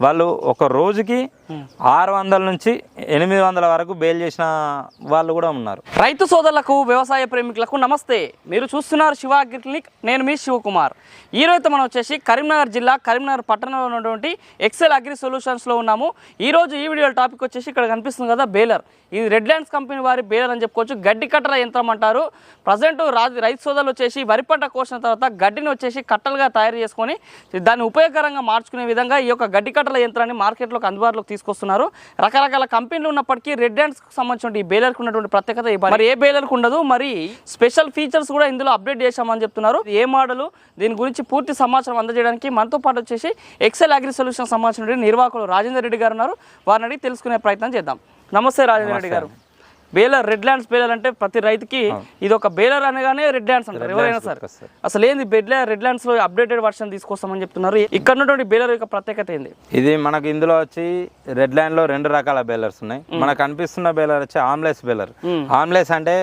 వాళ్ళు ఒక రోజుకి ఆరు వందల నుంచి ఎనిమిది వందల వరకు బేల్ చేసిన వాళ్ళు కూడా ఉన్నారు. రైతు సోదరులకు వ్యవసాయ ప్రేమికులకు నమస్తే. మీరు చూస్తున్నారు శివ అగ్రి క్లినిక్. నేను మీ శివకుమార్. ఈరోజు మనం వచ్చేసి కరీంనగర్ జిల్లా కరీంనగర్ పట్టణంలో ఉన్నటువంటి ఎక్సెల్ అగ్రి సొల్యూషన్స్లో ఉన్నాము. ఈ రోజు ఈ వీడియో టాపిక్ వచ్చేసి ఇక్కడ కనిపిస్తుంది కదా బేలర్. ఇది రెడ్ ల్యాండ్స్ కంపెనీ వారి బేలర్ అని చెప్పుకోవచ్చు. గడ్డి కట్టల యంత్రం అంటారు. ప్రజెంట్ రైతు సోదరులు వచ్చేసి వరి పంట కోసిన తర్వాత గడ్డిని వచ్చేసి కట్టలుగా తయారు చేసుకొని దాన్ని ఉపయోగకరంగా మార్చుకునే విధంగా ఈ యొక్క గడ్డి కట్టల యంత్రాన్ని మార్కెట్లోకి అందుబాటులోకి తీసుకొస్తున్నారు. రకరకాల కంపెనీలు ఉన్నప్పటికీ రెడ్ హ్యాండ్స్కి సంబంధించిన ఈ బేలర్కి ఉన్నటువంటి ప్రత్యేకత మరి ఏ బేలర్కి ఉండదు. మరి స్పెషల్ ఫీచర్స్ కూడా ఇందులో అప్డేట్ చేశామని చెప్తున్నారు. ఏ మోడల్ దీని గురించి పూర్తి సమాచారం అందజేయడానికి మనతో పాటు వచ్చేసి ఎక్సెల్ అగ్రి సొల్యూషన్ సంబంధించిన నిర్వాహకులు రాజేందర్ రెడ్డి గారు ఉన్నారు. వారిని అడిగి తెలుసుకునే ప్రయత్నం చేద్దాం. నమస్తే రాజేందర్ రెడ్డి గారు. బేలర్ రెడ్ ల్యాండ్స్ బేలర్ అంటే ప్రతి రైతుకి ఇది ఒక బేలర్ అనగానే రెడ్ ల్యాండ్స్ అంటారు ఎవరైనా సరే. అసలు ఏంది బెడ్ రెడ్ ల్యాండ్స్లో అప్డేటెడ్ వర్షన్ తీసుకొస్తామని చెప్తున్నారు. ఇక్కడ ఉన్నటువంటి బేలర్ యొక్క ప్రత్యేకత ఏంది? ఇది మనకు ఇందులో వచ్చి రెడ్ లైన్లో రెండు రకాల బేలర్స్ ఉన్నాయి. మనకు కనిపిస్తున్న బేలర్ వచ్చి ఆమ్లెస్ బేలర్ ఆమ్లెస్ అంటే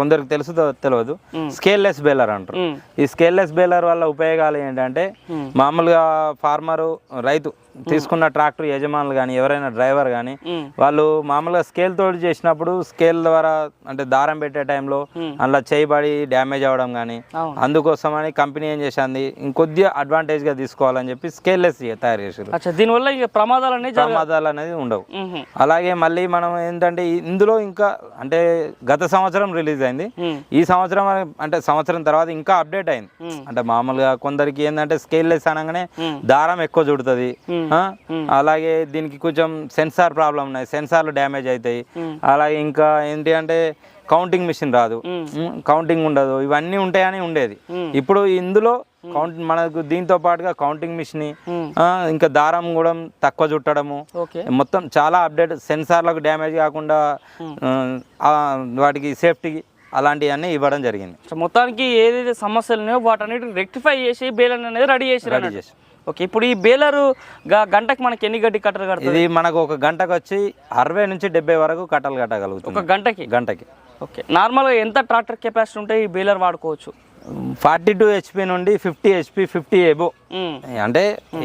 కొందరికి తెలుసు తెలియదు. స్కేల్ లెస్ బేలర్ అంటారు. ఈ స్కేల్ లెస్ బేలర్ వల్ల ఉపయోగాలు ఏంటంటే మామూలుగా ఫార్మరు రైతు తీసుకున్న ట్రాక్టర్ యజమానులు కానీ ఎవరైనా డ్రైవర్ కానీ. వాళ్ళు మామూలుగా స్కేల్ తోటి చేసినప్పుడు స్కేల్ ద్వారా అంటే దారం పెట్టే టైంలో అందులో చేయబడి డ్యామేజ్ అవ్వడం కానీ అవును. అందుకోసమని కంపెనీ ఏం చేసింది ఇంకొద్దిగా అడ్వాంటేజ్గా తీసుకోవాలని చెప్పి స్కేల్ లెస్ తయారు చేసారు దీనివల్ల ప్రమాదాలు అనేది ప్రమాదాలు అనేది ఉండవు. అలాగే మళ్ళీ మనం ఏంటంటే ఇందులో ఇంకా అంటే గత సంవత్సరం రిలీజ్ అయింది. ఈ సంవత్సరం అంటే సంవత్సరం తర్వాత ఇంకా అప్డేట్ అయింది అంటే మామూలుగా కొందరికి ఏంటంటే స్కేల్ లెస్ అనగానే దారం ఎక్కువ చుడుతుంది? అలాగే దీనికి కొంచెం సెన్సార్ ప్రాబ్లం ఉన్నాయి. సెన్సార్లు డ్యామేజ్ అవుతాయి అలాగే ఇంకా ఏంటి అంటే కౌంటింగ్ మిషన్ రాదు. కౌంటింగ్ ఉండదు. ఇవన్నీ ఉంటాయని ఉండేది. ఇప్పుడు ఇందులో కౌంట్ మనకు దీంతో పాటుగా కౌంటింగ్ మిషన్ ఇంకా దారం కూడా తక్కువ చుట్టడము మొత్తం చాలా అప్డేట్ సెన్సార్లకు డ్యామేజ్ కాకుండా వాటికి సేఫ్టీకి అలాంటివన్నీ ఇవ్వడం జరిగింది. మొత్తానికి ఏదైతే సమస్యలు ఉన్నాయో వాటన్నిటిని రెక్టిఫై చేసి బేలర్ అనేది రెడీ చేసి రెడీ చేసి. ఓకే ఇప్పుడు ఈ బేలరు గంటకి మనకి ఎన్ని గడ్డి కట్టలు కడుతుంది? ఇది మనకు ఒక గంటకు వచ్చి అరవై నుంచి డెబ్బై వరకు కట్టలు కట్టగలుగుతుంది. ఒక గంటకి? గంటకి. ఓకే నార్మల్గా ఎంత ట్రాక్టర్ కెపాసిటీ ఉంటే ఈ బేలర్ వాడుకోవచ్చు? ఫార్టీ టూ హెచ్పి నుండి ఫిఫ్టీ హెచ్పి ఫిఫ్టీ మ్మ్. అంటే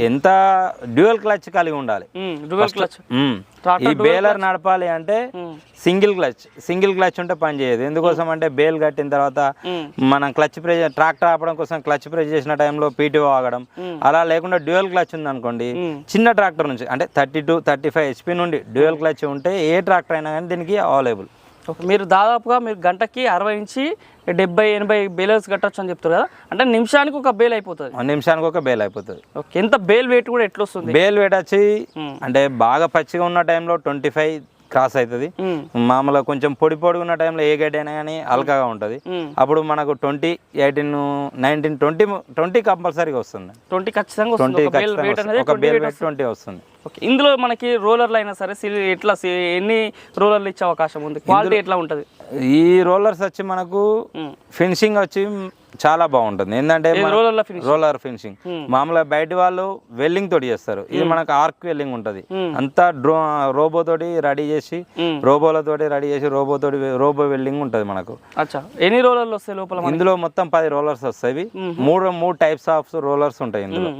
ఎంత డ్యూయల్ క్లచ్ కలిగి ఉండాలి. Dual clutch. ఈ బేలర్ నడపాలి అంటే. సింగిల్ క్లచ్ సింగిల్ క్లచ్ ఉంటే పని చేయదు. ఎందుకోసం అంటే బేల్ కట్టిన తర్వాత. మనం క్లచ్ ప్రెస్ ట్రాక్టర్ ఆపడం కోసం క్లచ్ ప్రెస్ చేసిన టైంలో పీటీఓ ఆగడం. అలా లేకుండా డ్యూయల్ క్లచ్ ఉంది అనుకోండి చిన్న ట్రాక్టర్ నుంచి అంటే thirty two thirty five HP నుండి డ్యూయల్ క్లచ్ ఉంటే ఏ ట్రాక్టర్ అయినా కానీ దీనికి అవైలబుల్. మీరు దాదాపుగా మీరు గంటకి అరవై నుంచి డెబ్బై ఎనభై బేలర్స్ కట్టొచ్చు అని చెప్తారు కదా. అంటే నిమిషానికి ఒక బేల్ అయిపోతుంది. నిమిషానికి ఒక బేల్ అయిపోతుంది. ఓకే. ఎంత బేల్ వెయిట్ కూడా ఎట్లా వస్తుంది బేల్ వెయిట్ వచ్చి. అంటే బాగా పచ్చిగా ఉన్న టైంలో ట్వంటీ ఫైవ్ క్రాస్ అవుతుంది మ్మ్. మామూలుగా కొంచెం పొడి పొడిగా ఉన్న టైంలో ఏ గడ్డి అయినా కానీ అల్కగా ఉంటుంది. అప్పుడు మనకు twenty eighteen nineteen twenty twenty కంపల్సరీగా వస్తుంది. ట్వంటీ ఖచ్చితంగా ట్వంటీ ఒక బేల్ వెయిట్ అనేది ఒక 20 బేల్ weight వెయిట్ ట్వంటీ వస్తుంది. ఓకే. ఇందులో మనకి రోలర్లు అయినా సరే సిల్ ఎట్లా ఎన్ని రోలర్లు ఇచ్చే అవకాశం ఉంది? క్వాలిటీ ఎట్లా ఉంటుంది? ఈ రోలర్స్ వచ్చి మనకు. ఫినిషింగ్ వచ్చి చాలా బాగుంటుంది. ఏంటంటే రోలర్ ఫినిషింగ్. మామూలుగా బయట వాళ్ళు వెల్డింగ్ తోటి చేస్తారు. ఇది మనకు ఆర్క్ వెల్డింగ్ ఉంటుంది. అంతా డ్రో రోబో తోటి రెడీ చేసి. రోబోల తోటి రెడీ చేసి రోబో తోటి రోబో వెల్డింగ్ ఉంటుంది మనకు. ఎన్ని రోలర్లు వస్తాయి లోపల? ఇందులో మొత్తం పది రోలర్స్ వస్తాయి. మూడు మూడు టైప్స్ ఆఫ్ రోలర్స్ ఉంటాయి ఇందులో.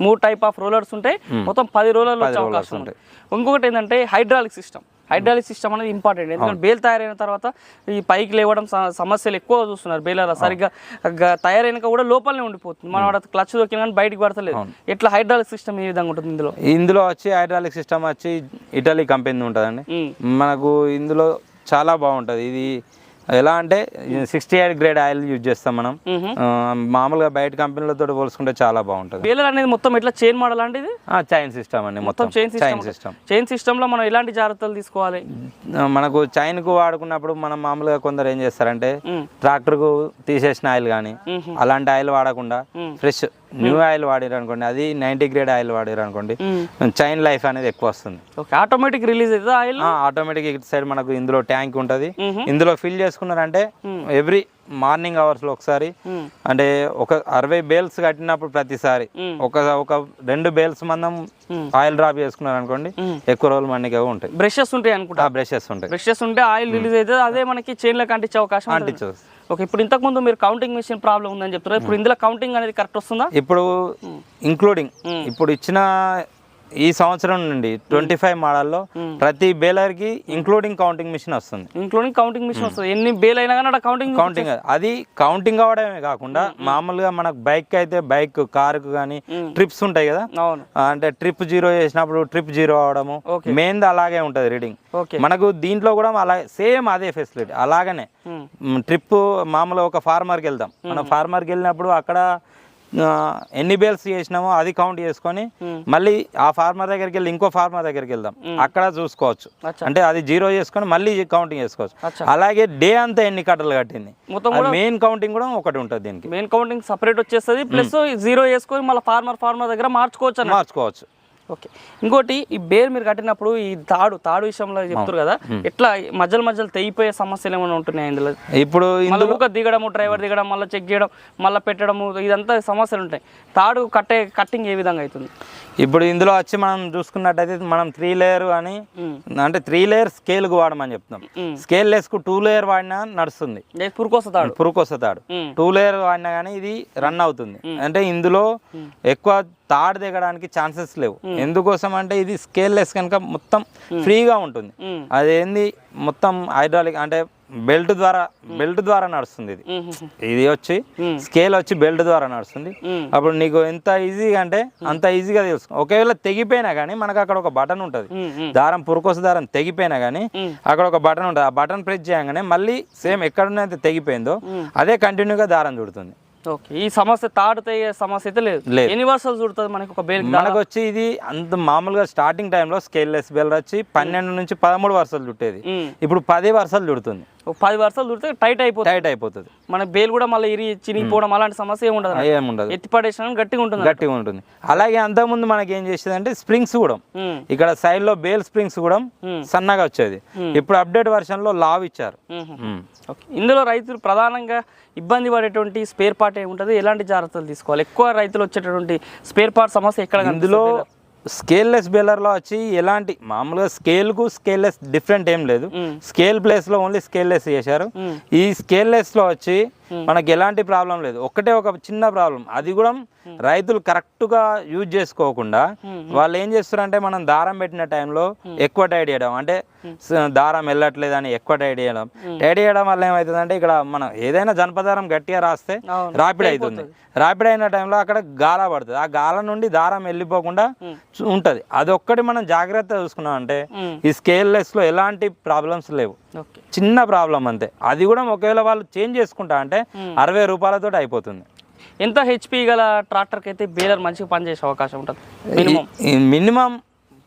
మూడు టైప్ ఆఫ్ రోలర్స్ ఉంటాయి. మొత్తం పది రోలర్లు వచ్చే అవకాశం ఉంది. ఇంకొకటి ఏంటంటే హైడ్రాలిక్ సిస్టమ్ హైడ్రాలిక్ సిస్టమ్ అనేది ఇంపార్టెంట్ ఎందుకంటే బేల్ తయారైన తర్వాత ఈ పైకి లేవడం సమస్యలు ఎక్కువ చూస్తున్నారు బేలర్ సరిగ్గా తయారైనాక కూడా లోపలనే ఉండిపోతుంది. మనం వాడు క్లచ్ దొరికిన కానీ బయటికి పడతలేదు. ఎట్లా హైడ్రాలిక్ సిస్టమ్ ఏ విధంగా ఉంటుంది ఇందులో? ఇందులో వచ్చి హైడ్రాలిక్ సిస్టమ్ వచ్చి ఇటలీ కంపెనీ ఉంటుందండి. మ్మ్. మనకు ఇందులో చాలా బాగుంటుంది. ఇది ఎలా అంటే sixty eight grade oil use చేస్తాం మనం. మామూలుగా బయట కంపెనీలతో పోల్చుకుంటే చాలా బాగుంటుంది. బేలర్ అనేది మొత్తం ఎట్లా? చైన్ మోడల్ అంటే ఇది? చైన్ సిస్టమ్ అండి మొత్తం chain chain system system chain సిస్టంలో మనం ఎలాంటి జాగ్రత్తలు తీసుకోవాలి? మనకు చైన్కు వాడుకున్నప్పుడు మనం మామూలుగా కొందరు ఏం చేస్తారంటే మ్మ్. ట్రాక్టర్కు తీసేసిన ఆయిల్ కానీ. అలాంటి ఆయిల్ వాడకుండా. ఫ్రెష్ న్యూ ఆయిల్ వాడారు అనుకోండి అది నైంటీ గ్రేడ్ ఆయిల్ వాడారు అనుకోండి. చైన్ లైఫ్ అనేది ఎక్కువ వస్తుంది. ఆటోమేటిక్ రిలీజ్ అవుతుంది ఆయిల్? ఆటోమేటిక్ ఇటు సైడ్ మనకు ఇందులో ట్యాంక్ ఉంటుంది. ఇందులో ఫిల్ చేసుకున్నారంటే ఎవ్రీ మార్నింగ్ అవర్స్లో ఒకసారి. అంటే ఒక అరవై బేల్స్ కట్టినప్పుడు ప్రతిసారి. ఒక ఒక రెండు బేల్స్ మందం ఆయిల్ డ్రాప్ చేసుకున్నారు అనుకోండి ఎక్కువ రోజులు మనకి ఉంటాయి. బ్రషెస్ ఉంటాయి అనుకుంటా. ఆ బ్రషెస్ ఉంటాయి. బ్రషెస్ ఉంటే ఆయిల్ రిలీజ్ అవుతుంది అదే మనకి చైన్లకు అంటించే అవకాశం ఉంటుంది. అంటించవచ్చు. ఓకే ఇప్పుడు ఇంతకు ముందు మీరు కౌంటింగ్ మిషన్ ప్రాబ్లం ఉందని చెప్తారు ఇప్పుడు ఇందులో కౌంటింగ్ అనేది కరెక్ట్ వస్తుందా? ఇప్పుడు ఇంక్లూడింగ్ ఇప్పుడు ఇచ్చిన ఈ సంవత్సరం నుండి ట్వంటీ ఫైవ్ మోడల్లో ప్రతి బేలర్కి ఇంక్లూడింగ్ కౌంటింగ్ మిషన్ వస్తుంది ఇంక్లూడింగ్ కౌంటింగ్ మిషన్ వస్తుంది. ఎన్ని బేల్ అయినా కానీ కౌంటింగ్ కౌంటింగ్ అది. కౌంటింగ్ అవడమే కాకుండా మామూలుగా మనకు బైక్ అయితే బైక్ కారుకు కానీ ట్రిప్స్ ఉంటాయి కదా? అంటే ట్రిప్ జీరో చేసినప్పుడు ట్రిప్ జీరో అవడము. మెయిన్ అలాగే ఉంటుంది రీడింగ్ మనకు దీంట్లో కూడా అలా సేమ్ అదే ఫెసిలిటీ అలాగనే. ట్రిప్ మామూలుగా ఒక ఫార్మర్కి వెళ్దాం. మనం ఫార్మర్కి వెళ్ళినప్పుడు అక్కడ ఎన్ని బేల్స్ చేసినామో అది కౌంట్ చేసుకొని మళ్ళీ ఆ ఫార్మర్ దగ్గరికి వెళ్ళి ఇంకో ఫార్మర్ దగ్గరికి వెళ్దాం. అక్కడ చూసుకోవచ్చు. అంటే అది జీరో చేసుకొని మళ్ళీ కౌంటింగ్ చేసుకోవచ్చు. అలాగే డే అంతా ఎన్ని కట్టలు కట్టింది? మొత్తం మెయిన్ కౌంటింగ్ కూడా ఒకటి ఉంటుంది దీనికి. మెయిన్ కౌంటింగ్ సపరేట్ వచ్చేస్తుంది ప్లస్ జీరో వేసుకొని మళ్ళీ ఫార్మర్ ఫార్మర్ దగ్గర మార్చుకోవచ్చు మార్చుకోవచ్చు. ఓకే. ఇంకోటి ఈ బేర్ మీరు కట్టినప్పుడు ఈ తాడు తాడు విషయంలో చెప్తారు కదా ఎట్లా మధ్యలో మధ్యలో తెగిపోయే సమస్యలు ఏమైనా ఉంటున్నాయి ఇందులో? ఇప్పుడు ఇందులో దిగడము డ్రైవర్ దిగడం మళ్ళీ చెక్ చేయడం మళ్ళీ పెట్టడము ఇదంతా సమస్యలు ఉంటాయి. తాడు కట్టే కట్టింగ్ ఏ విధంగా అవుతుంది? ఇప్పుడు ఇందులో వచ్చి మనం చూసుకున్నట్టయితే మనం త్రీ లేయర్ అని అంటే త్రీ లేయర్ స్కేల్కు వాడమని చెప్తున్నాం. స్కేల్ లెస్కు టూ లేయర్ వాడినా నడుస్తుంది. ఏ పురుకోస తాడు పురుకొస్తాడు. ఉమ్. టూ లేయర్ వాడినా కానీ ఇది రన్ అవుతుంది. అంటే ఇందులో ఎక్కువ తాడు దిగడానికి ఛాన్సెస్ లేవు. ఎందుకోసం అంటే ఇది స్కేల్ లెస్ కనుక మొత్తం ఫ్రీగా ఉంటుంది. అదేంది? మొత్తం హైడ్రాలిక్ అంటే బెల్ట్ ద్వారా బెల్ట్ ద్వారా నడుస్తుంది ఇది. ఇది వచ్చి స్కేల్ వచ్చి బెల్ట్ ద్వారా నడుస్తుంది. అప్పుడు నీకు ఎంత ఈజీగా అంటే అంత ఈజీగా తెలుసు. ఒకవేళ తెగిపోయినా కానీ మనకు అక్కడ ఒక బటన్ ఉంటుంది. దారం పురుకోస దారం తెగిపోయినా కానీ. అక్కడ ఒక బటన్ ఉంటుంది. ఆ బటన్ ప్రెస్ చేయగానే మళ్ళీ సేమ్ ఎక్కడనైతే తెగిపోయిందో అదే కంటిన్యూగా దారం చుడుతుంది. ఈ సమస్య తాడు తెగే సమస్య అయితే లేదు. లేదు. ఎన్ని వర్షాలు చూడుతుంది మనకి ఒక బేల్ మనకు వచ్చి ఇది అంత మామూలుగా స్టార్టింగ్ టైంలో స్కేల్ లెస్ బెల్ వచ్చి పన్నెండు నుంచి పదమూడు వరుసలు చుట్టేది. ఇప్పుడు పది వరుసలు చుడుతుంది. ఒక పది వర్షాలు చూడితే టైట్ అయిపోతుంది. టైట్ అయిపోతుంది. మన బేల్ కూడా మళ్ళీ ఇరి చినిగిపోవడం అలాంటి సమస్య ఏమి ఉండదు అన్నట్టు. ఏముండదు. ఎత్తి పడేసిన గట్టిగా ఉంటుంది గట్టిగా ఉంటుంది. అలాగే అంతకుముందు మనకి ఏం చేసేది అంటే స్ప్రింగ్స్ కూడా. ఇక్కడ side లో బేల్ స్ప్రింగ్స్ కూడా. సన్నగా వచ్చేది. ఇప్పుడు అప్డేట్ వర్షన్లో లావ్ ఇచ్చారు. ఇందులో రైతులు ప్రధానంగా ఇబ్బంది పడేటువంటి స్పేర్ పార్ట్ ఏముంటుంది ఎలాంటి జాగ్రత్తలు తీసుకోవాలి? ఎక్కువ రైతులు వచ్చేటటువంటి స్పేర్ పార్ట్ సమస్య ఎక్కడ ఇందులో స్కేల్లెస్ బేలర్లో వచ్చి ఎలాంటి మామూలుగా స్కేల్కు స్కేల్లెస్ డిఫరెంట్ ఏం లేదు. స్కేల్ ప్లేస్లో ఓన్లీ స్కేల్లెస్ చేశారు. ఈ స్కేల్లెస్లో వచ్చి మనకి ఎలాంటి ప్రాబ్లం లేదు. ఒకటే ఒక చిన్న ప్రాబ్లం. అది కూడా రైతులు కరెక్ట్గా యూజ్ చేసుకోకుండా వాళ్ళు ఏం చేస్తారంటే మనం దారం పెట్టిన టైంలో ఎక్కువ టైడ్ చేయడం. అంటే దారం వెళ్ళట్లేదు అని ఎక్కువ టైడ్ చేయడం. టైడ్ చేయడం వల్ల ఏమవుతుందంటే ఇక్కడ మనం ఏదైనా జనపదారం గట్టిగా రాస్తే. రాపిడ్ అవుతుంది రాపిడ్ అయిన టైంలో అక్కడ గాల పడుతుంది. ఆ గాల నుండి దారం వెళ్ళిపోకుండా ఉంటది. అదొక్కటి మనం జాగ్రత్త చూసుకున్నాం అంటే. ఈ స్కేల్ లెస్లో ఎలాంటి ప్రాబ్లమ్స్ లేవు. చిన్న ప్రాబ్లం అంతే. అది కూడా ఒకవేళ వాళ్ళు చేంజ్ చేసుకుంటా అంటే అరవై రూపాయలతో అయిపోతుంది. ఎంత హెచ్పి గల ట్రాక్టర్కి అయితే బేలర్ మంచిగా పనిచేసే అవకాశం ఉంటుంది? మినిమం.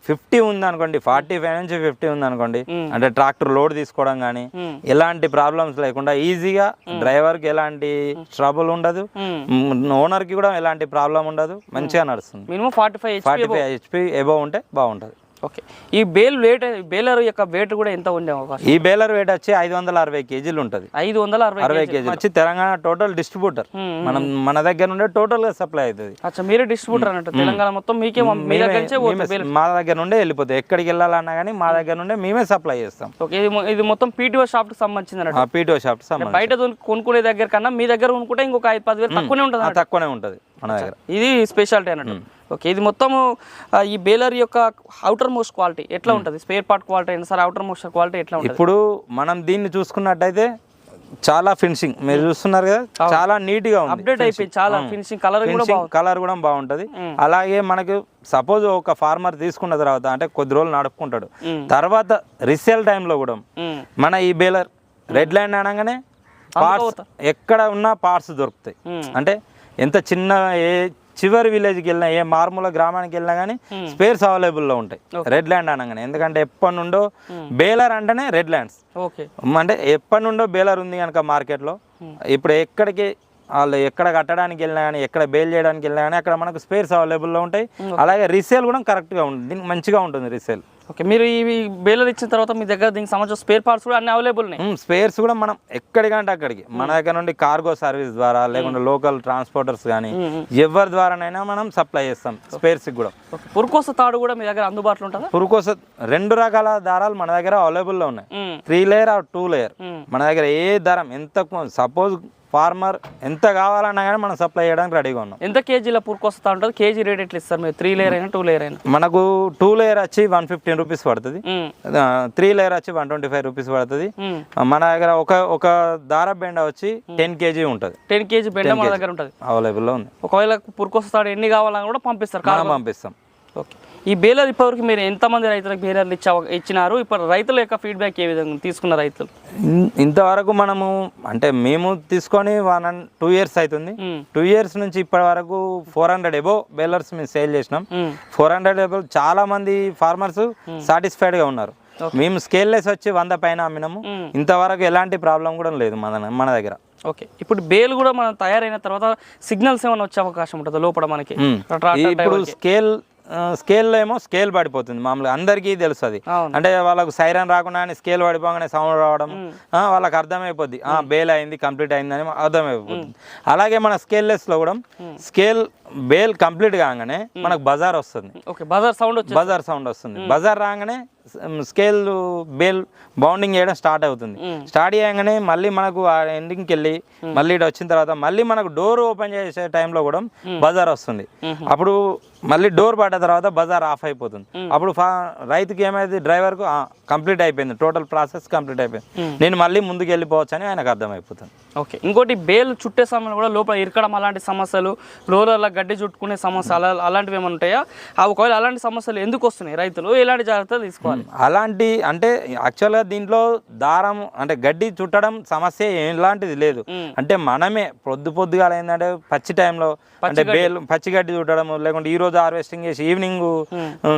ఫిఫ్టీ ఉంది అనుకోండి ఫార్టీ ఫైవ్ నుంచి ఫిఫ్టీ ఉంది అనుకోండి అంటే ట్రాక్టర్ లోడ్ తీసుకోవడం కానీ. ఎలాంటి ప్రాబ్లమ్స్ లేకుండా ఈజీగా డ్రైవర్కి ఎలాంటి ట్రబుల్ ఉండదు ఓనర్కి కూడా ఎలాంటి ప్రాబ్లం ఉండదు మంచిగా నడుస్తుంది. Minimum forty five forty five HP above ఉంటే బాగుంటుంది. ఓకే ఈ బేల్ వెయిట్ బేలర్ యొక్క వెయిట్ కూడా ఎంత ఉండే అవకాశం? ఈ బేలర్ వెయిట్ వచ్చి ఐదు వందల అరవై కేజీలు ఉంటుంది. ఐదు వందల అరవై అరవై కేజీలు. వచ్చి తెలంగాణ టోటల్ డిస్ట్రిబ్యూటర్ మనం మన దగ్గర నుండే టోటల్గా సప్లై అవుతుంది. అచ్చా మీరే డిస్ట్రిబ్యూటర్ అన్నట్టు. తెలంగాణ మొత్తం మీకే మా- దగ్గర మా దగ్గర నుండే వెళ్ళిపోతాయి ఎక్కడికి వెళ్ళాలన్నా కానీ మా దగ్గర నుండే మేమే సప్లై చేస్తాం. ఓకే ఇది మొత్తం పీటీఓ షాప్కి సంబంధించింది అన్నట్టు. పీటీఓ షాప్ బయట కొను- కొనుక్కునే దగ్గర కన్నా మీ దగ్గర కొనుక్కుంటే ఇంకొక ఐదు పది వేలు తక్కువనే ఉంటుంది తక్కువనే ఉంటుంది మన దగ్గర. ఇది స్పెషాలిటీ అన్నట్టు. ఓకే ఇది మొత్తము ఈ బేలర్ యొక్క అవుటర్ మోస్ట్ క్వాలిటీ ఎట్లా ఉంటుంది? స్పేర్ పార్ట్ క్వాలిటీ అయినా సరే అవుటర్ మోస్ట్ క్వాలిటీ ఎట్లా ఉంటుంది? ఇప్పుడు మనం దీన్ని చూసుకున్నట్టయితే చాలా ఫినిషింగ్ మీరు చూస్తున్నారు కదా చాలా నీట్గా ఉంది అప్డేట్ అయిపోయింది చాలా ఫినిషింగ్ కలర్ కూడా కలర్ కూడా బాగుంటది. అలాగే మనకు సపోజ్ ఒక ఫార్మర్ తీసుకున్న తర్వాత అంటే కొద్ది రోజులు నడుపుకుంటాడు. తర్వాత రిసేల్ టైంలో కూడా మన ఈ బేలర్ రెడ్ లైన్ అనగానే పార్ట్స్ ఎక్కడ ఉన్నా పార్ట్స్ దొరుకుతాయి. అంటే ఎంత చిన్న ఏ చివరి విలేజ్కి వెళ్ళినా ఏ మారుమూల గ్రామానికి వెళ్ళినా కానీ స్పేర్స్ అవైలబుల్లో ఉంటాయి. రెడ్ ల్యాండ్ అనగానే. ఎందుకంటే ఎప్పటి నుండో బేలర్ అంటేనే రెడ్ ల్యాండ్స్ అంటే ఎప్పటి నుండో బేలర్ ఉంది కనుక మార్కెట్లో. ఇప్పుడు ఎక్కడికి వాళ్ళు ఎక్కడ కట్టడానికి వెళ్ళినా కానీ ఎక్కడ బేల్ చేయడానికి వెళ్ళినా కానీ అక్కడ మనకు స్పేర్స్ అవైలబుల్లో ఉంటాయి. అలాగే రీసేల్ కూడా కరెక్ట్గా ఉంటుంది. దీనికి మంచిగా ఉంటుంది రీసేల్ ఓకే మీరు ఈ బేలర్ ఇచ్చిన తర్వాత మీ దగ్గర దీనికి సంబంధించిన స్పేర్ పార్ట్స్ కూడా అన్ని అవైలబుల్ ఉన్నాయి స్పేర్స్ కూడా మనం ఎక్కడికంటే అక్కడికి. మన దగ్గర నుండి కార్గో సర్వీస్ ద్వారా లేకుంటే లోకల్ ట్రాన్స్పోర్టర్స్ కానీ ఎవరి ద్వారానైనా మనం సప్లై చేస్తాం స్పేర్స్ కూడా. పురుకోస తాడు కూడా మీ దగ్గర అందుబాటులో ఉంటుందా? పురుకోస రెండు రకాల దారాలు మన దగ్గర అవైలబుల్లో ఉన్నాయి. ఉమ్, three layer or two layer. మన దగ్గర ఏ దారం ఎంత సపోజ్ ఫార్మర్ ఎంత కావాలన్నా కానీ మనం సప్లై చేయడానికి రెడీగా ఉన్నాం. ఎంత కేజీల పురుకొస్తా ఉంటుంది? కేజీ రేట్ ఎట్లా ఇస్తారు మీరు? త్రీ లేయర్ అయినా టూ లేయర్ అయినా? మనకు టూ లేయర్ వచ్చి వన్ ఫిఫ్టీన్ రూపీస్ పడుతుంది. త్రీ లేయర్ వచ్చి వన్ ట్వంటీ ఫైవ్ రూపీస్ పడుతుంది. మన దగ్గర ఒక ఒక దార బెండ వచ్చి టెన్ కేజీ ఉంటుంది. టెన్ కేజీ బెండ మన దగ్గర ఉంటుంది. అవైలబుల్లో ఉంది. ఒకవేళ పురుకొస్తాడు ఎన్ని కావాలన్నా కూడా పంపిస్తారు. పంపిస్తాం. ఓకే. ఈ బేలర్ ఇప్పటివరకు మీరు ఎంతమంది రైతులకు బేలర్లు ఇచ్చా ఇచ్చినారు? ఇప్పుడు రైతుల యొక్క ఫీడ్బ్యాక్ ఏ విధంగా తీసుకున్న రైతులు? ఇంతవరకు మనము అంటే మేము తీసుకొని వన్ అండ్ టూ ఇయర్స్ అవుతుంది టూ ఇయర్స్ నుంచి ఇప్పటి వరకు ఫోర్ హండ్రెడ్ ఎబో బేలర్స్ మేము సేల్ చేసినాం. ఫోర్ హండ్రెడ్ ఎబో చాలా మంది ఫార్మర్స్ సాటిస్ఫైడ్గా ఉన్నారు. మేము స్కేల్ లెస్ వచ్చి వంద పైన అమ్మినాము. మ్మ్. ఇంతవరకు ఎలాంటి ప్రాబ్లం కూడా లేదు మన మన దగ్గర. ఓకే. ఇప్పుడు బేల్ కూడా మనం తయారైన తర్వాత సిగ్నల్స్ ఏమైనా వచ్చే అవకాశం ఉంటుంది లోపల మనకి? ఇప్పుడు. స్కేల్ స్కేల్ ఏమో స్కేల్ పడిపోతుంది. మామూలుగా అందరికీ తెలుస్తుంది. అంటే వాళ్ళకు సైరన్ రాకుండా స్కేల్ పడిపోగానే సౌండ్ రావడం వాళ్ళకి అర్థమైపోద్ది. ఆ బేల్ అయింది కంప్లీట్ అయిందని అర్థమైపోతుంది అలాగే మన స్కేల్ లెస్లో కూడా స్కేల్ బేల్ కంప్లీట్ కాగానే మనకు బజార్ వస్తుంది. బజార్ సౌండ్ వచ్చి బజార్ సౌండ్ వస్తుంది. బజార్ రాగానే స్కేల్ బేల్ బౌండింగ్ చేయడం స్టార్ట్ అవుతుంది. స్టార్ట్ చేయగానే మళ్ళీ మనకు ఆ ఎండింగ్కి వెళ్ళి మళ్ళీ ఇటు వచ్చిన తర్వాత మళ్ళీ మనకు డోర్ ఓపెన్ చేసే టైంలో కూడా బజార్ వస్తుంది. అప్పుడు మళ్ళీ డోర్ పడ్డ తర్వాత బజార్ ఆఫ్ అయిపోతుంది. అప్పుడు ఫా రైతుకి ఏమైంది? డ్రైవర్కు కంప్లీట్ అయిపోయింది. టోటల్ ప్రాసెస్ కంప్లీట్ అయిపోయింది. నేను మళ్ళీ ముందుకు వెళ్ళిపోవచ్చు అని ఆయనకు అర్థమైపోతుంది. ఓకే. ఇంకోటి బేల్ చుట్టే సమయంలో కూడా లోపల ఇరకడం అలాంటి సమస్యలు రోలర్ల గడ్డి చుట్టుకునే సమస్య అలా అలాంటివి ఏమైనా ఉంటాయా? ఆ ఒకవేళ అలాంటి సమస్యలు ఎందుకు వస్తున్నాయి రైతులు? ఎలాంటి జాగ్రత్తలు తీసుకోవాలి? అలాంటి అంటే యాక్చువల్గా దీంట్లో దారం అంటే గడ్డి చుట్టడం సమస్య ఎలాంటిది లేదు. అంటే మనమే పొద్దు పొద్దుగాల ఏంటంటే పచ్చి టైంలో అంటే బేలు పచ్చిగడ్డి చుట్టడము లేకుంటే ఈ రోజు హార్వెస్టింగ్ చేసి ఈవినింగ్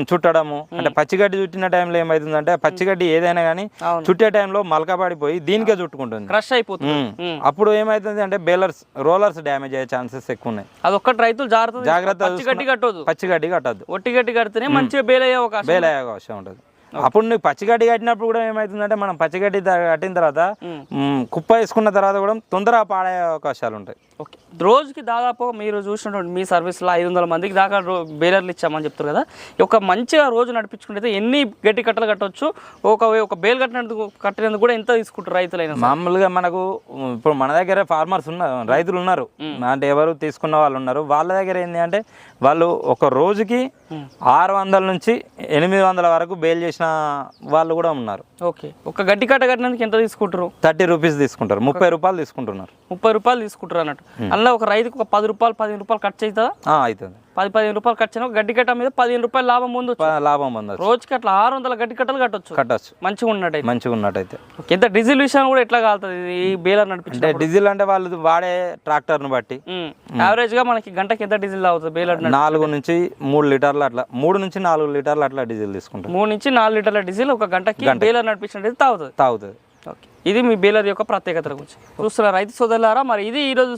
చుట్టడము. అంటే పచ్చిగడ్డి చుట్టిన టైంలో ఏమవుతుందంటే పచ్చిగడ్డి ఏదైనా కానీ. చుట్టే టైంలో మలకబడిపోయి దీనికే చుట్టుకుంటుంది. క్రష్ అయిపోతుంది. అప్పుడు ఏమవుతుంది అంటే బేలర్స్ రోలర్స్ డ్యామేజ్ అయ్యే ఛాన్సెస్ ఎక్కువ ఉన్నాయి అదొక్కటి రైతులు జాగ్రత్త జాగ్రత్త పచ్చి గడ్డి కట్టొద్దు. పచ్చిగడ్డి కట్టద్దు. ఒట్టి గడ్డి కడితేనే మంచిగా బేల్ అయ్యే అవకాశం బేల్ అయ్యే అవకాశం ఉంటుంది. అప్పుడు నువ్వు పచ్చిగడ్డి కట్టినప్పుడు కూడా ఏమవుతుందంటే మనం పచ్చిగడ్డి కట్టిన తర్వాత కుప్ప వేసుకున్న తర్వాత కూడా తొందరగా పాడే అవకాశాలు ఉంటాయి. ఓకే. రోజుకి దాదాపు మీరు చూసినటువంటి మీ సర్వీస్లో ఐదు వందల మందికి దాకా బేలర్లు ఇచ్చామని చెప్తారు కదా. ఒక మంచిగా రోజు నడిపించుకుంటే ఎన్ని గట్టి కట్టలు కట్టొచ్చు? ఒక ఒక బేల్ కట్టినందుకు కట్టినందుకు కూడా ఎంత తీసుకుంటారు రైతులైనా? మామూలుగా మనకు ఇప్పుడు మన దగ్గర ఫార్మర్స్ ఉన్నారు రైతులు ఉన్నారు. అంటే ఎవరు తీసుకున్న వాళ్ళు ఉన్నారు. వాళ్ళ దగ్గర ఏంటి అంటే వాళ్ళు ఒక రోజుకి ఆరు వందల నుంచి ఎనిమిది వందల వరకు బేల్ చేసిన వాళ్ళు కూడా ఉన్నారు. ఓకే. ఒక గడ్డి కట్ట కట్టినందుకు ఎంత తీసుకుంటారు థర్టీ రూపీస్ తీసుకుంటారు. ముప్పై రూపాయలు తీసుకుంటున్నారు. ముప్పై రూపాయలు తీసుకుంటారు అన్నట్టు. అందులో ఒక రైతుకు ఒక పది రూపాయలు పదిహేను రూపాయలు ఖర్చు అవుతుందా అవుతుంది పది పదిహేను రూపాయలు ఖర్చు అయినా గడ్డి కట్ట మీద పదిహేను రూపాయలు లాభం ముందు లాభం పొందొచ్చు. రోజుకి అట్లా ఆరు వందల గడ్డి కట్టలు కట్టొచ్చు. కట్టచ్చు. మంచిగా ఉన్నట్టయితే. మంచిగా ఉన్నట్టయితే. ఎంత డీజిల్ విషయం కూడా ఎట్లా కాలుతుంది? ఈ బేలర్ నడిపించే డీజిల్ అంటే వాళ్ళు వాడే ట్రాక్టర్ను బట్టి. యావరేజ్గా మనకి గంటకి ఎంత డీజిల్ అవుతుంది బేలర్ నాలుగు నుంచి మూడు లీటర్లు అట్లా మూడు నుంచి నాలుగు లీటర్లు అట్లా డీజిల్ తీసుకుంటారు. మూడు నుంచి నాలుగు లీటర్ల డీజిల్ ఒక గంటకి బేలర్ నడిపించినట్టు తాగుతుంది. తాగుతుంది. ఓకే. ఇది మీ బేలర్ యొక్క ప్రత్యేకత గురించి. చూస్తున్న రైతు సోదరులారా మరి ఇది ఈరోజు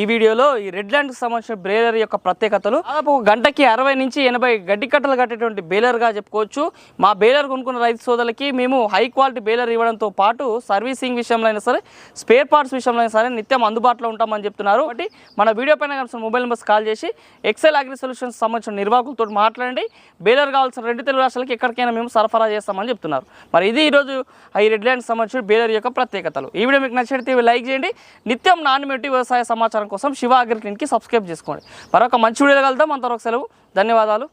ఈ వీడియోలో ఈ రెడ్ ల్యాండ్కి సంబంధించిన బేలర్ యొక్క ప్రత్యేకతలు. దాదాపు ఒక గంటకి అరవై నుంచి ఎనభై గడ్డి కట్టలు కట్టేటువంటి బేలర్గా చెప్పుకోవచ్చు. మా బేలర్ కొనుక్కున్న రైతు సోదరులకి మేము హై క్వాలిటీ బేలర్ ఇవ్వడంతో పాటు సర్వీసింగ్ విషయంలో అయినా సరే స్పేర్ పార్ట్స్ విషయంలో అయినా సరే నిత్యం అందుబాటులో ఉంటామని చెప్తున్నారు. కాబట్టి మన వీడియో పైన కనిపిస్తున్న మొబైల్ నెంబర్స్ కాల్ చేసి ఎక్సెల్ అగ్రి సొల్యూషన్స్ సంబంధించిన నిర్వాహకులతో మాట్లాడండి. బేలర్ కావాల్సిన రెండు తెలుగు రాష్ట్రాలకి ఎక్కడికైనా మేము సరఫరా చేస్తామని చెప్తున్నారు. మరి ఇది ఈరోజు ఈ రెడ్ ల్యాండ్ సంబంధించిన బేలర్ యొక్క ప్రత్యేకతలు. ఈ వీడియో మీకు నచ్చితే లైక్ చేయండి. నిత్యం నాణ్యమేటి వ్యవసాయ సమాచారం కోసం శివ అగ్రి క్లినిక్కి సబ్స్క్రైబ్ చేసుకోండి. మరొక మంచి వీడియోలో కలుద్దాం. అంతవరకు సెలవు. ధన్యవాదాలు.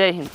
జై హింద్.